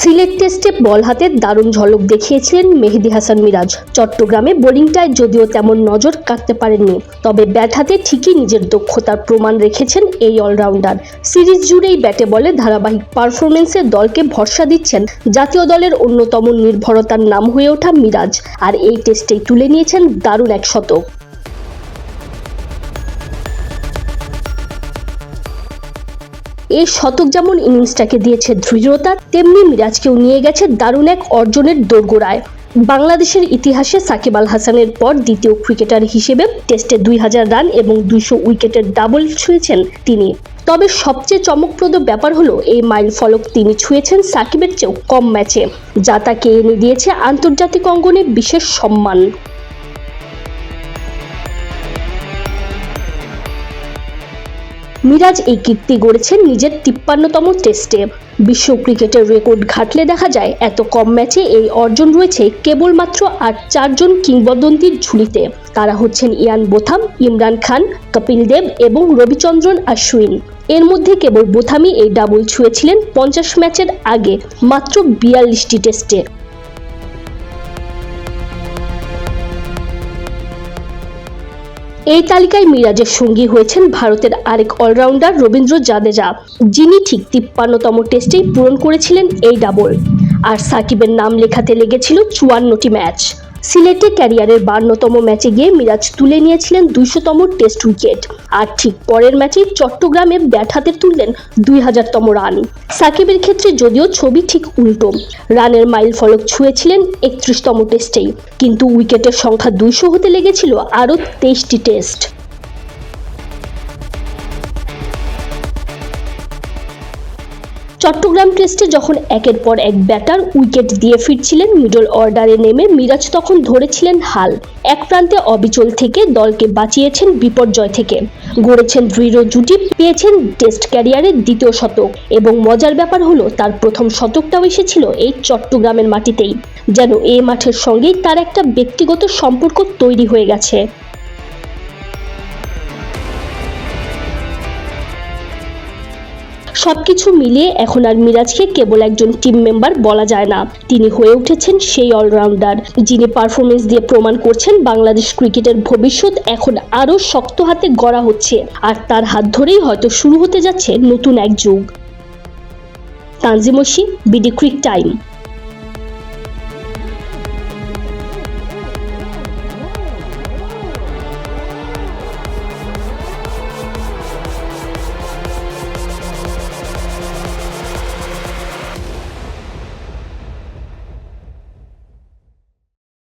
সিলেট টেস্টে বল হাতে দারুণ ঝলক দেখিয়েছিলেন মেহেদি হাসান মিরাজ। চট্টগ্রামে বোলিংটায় যদিও তেমন নজর কাটতে পারেননি, তবে ব্যাট হাতে ঠিকই নিজের দক্ষতার প্রমাণ রেখেছেন এই অলরাউন্ডার। সিরিজ জুড়েই ব্যাটে বলে ধারাবাহিক পারফরমেন্সে দলকে ভরসা দিচ্ছেন জাতীয় দলের অন্যতম নির্ভরতার নাম হয়ে ওঠা মিরাজ, আর এই টেস্টেই তুলে নিয়েছেন দারুণ এক শতক। এই শতক যেমন ইনিংসটাকে দিয়েছে দৃঢ়তা, তেমনি মিরাজকেও নিয়ে গেছে দারুণ এক অর্জনের দোরগোড়ায়। বাংলাদেশের ইতিহাসে সাকিব আল হাসানের পর দ্বিতীয় ক্রিকেটার হিসেবে টেস্টে দুই হাজার রান এবং দুইশো উইকেটের ডাবল ছুঁয়েছেন তিনি। তবে সবচেয়ে চমকপ্রদ ব্যাপার হলো, এই মাইল ফলক তিনি ছুঁয়েছেন সাকিবের চেয়েও কম ম্যাচে, যা তাকে এনে দিয়েছে আন্তর্জাতিক অঙ্গনে বিশেষ সম্মান। মিরাজ এই কীর্তি গড়েছেন নিজের তিপ্পান্নতম টেস্টে। বিশ্ব ক্রিকেটের রেকর্ড ঘাটলে দেখা যায়, এত কম ম্যাচে এই অর্জন রয়েছে কেবলমাত্র আর চারজন কিংবদন্তির ঝুলিতে। তারা হচ্ছেন ইয়ান বোথাম, ইমরান খান, কপিল দেব এবং রবিচন্দ্রন আশ্বিন। এর মধ্যে কেবল বোথামই এই ডাবল ছুঁয়েছিলেন পঞ্চাশ ম্যাচের আগে, মাত্র বিয়াল্লিশটি টেস্টে। এই তালিকায় মিরাজের সঙ্গী হয়েছেন ভারতের আরেক অলরাউন্ডার রবীন্দ্র জাদেজা, যিনি ঠিক তিপ্পান্নতম টেস্টেই পূরণ করেছিলেন এই ডাবল। আর সাকিবের নাম লেখাতে লেগেছিল চুয়ান্নটি ম্যাচ। সিলেটে ক্যারিয়ারের বান্নতম ম্যাচে গিয়ে মিরাজ তুলে নিয়েছিলেন দুইশোতম টেস্ট উইকেট। আর ঠিক পরের ম্যাচে চট্টগ্রামে ব্যাট হাতে তুললেন দুই হাজারতম রান। সাকিবের ক্ষেত্রে যদিও ছবি ঠিক উল্টো। রানের মাইল ফলক ছুঁয়েছিলেন একত্রিশতম টেস্টেই। কিন্তু উইকেটের সংখ্যা দুইশো হতে লেগেছিল আরও তেইশটি টেস্ট। চট্টগ্রাম টেস্টে যখন একের পর এক ব্যাটার উইকেট দিয়ে ফিরছিলেন, মিডল অর্ডারে নেমে মিরাজ তখন ধরেছিলেন হাল। এক প্রান্তে অবিচল থেকে দলকে বাঁচিয়েছেন বিপর্যয় থেকে। গড়েছেন দৃঢ় জুটি, পেয়েছেন টেস্ট ক্যারিয়ারের দ্বিতীয় শতক এবং মজার ব্যাপার হলো তার প্রথম শতকটাও এসেছিল এই চট্টগ্রামের মাটিতেই। যেন এ মাঠের সঙ্গেই তার একটা ব্যক্তিগত সম্পর্ক তৈরি হয়ে গেছে। সবকিছু মিলিয়ে এখন আর মিরাজকে কেবল একজন টিম মেম্বার বলা যায় না। তিনি হয়ে উঠেছেন সেই অলরাউন্ডার যিনি পারফরমেন্স দিয়ে প্রমাণ করছেন বাংলাদেশ ক্রিকেটের ভবিষ্যৎ এখন আরও শক্ত হাতে গড়া হচ্ছে আর তার হাত ধরেই হয়তো শুরু হতে যাচ্ছে নতুন এক যুগ। তানজিমসি বিডি ক্রিক টাইম।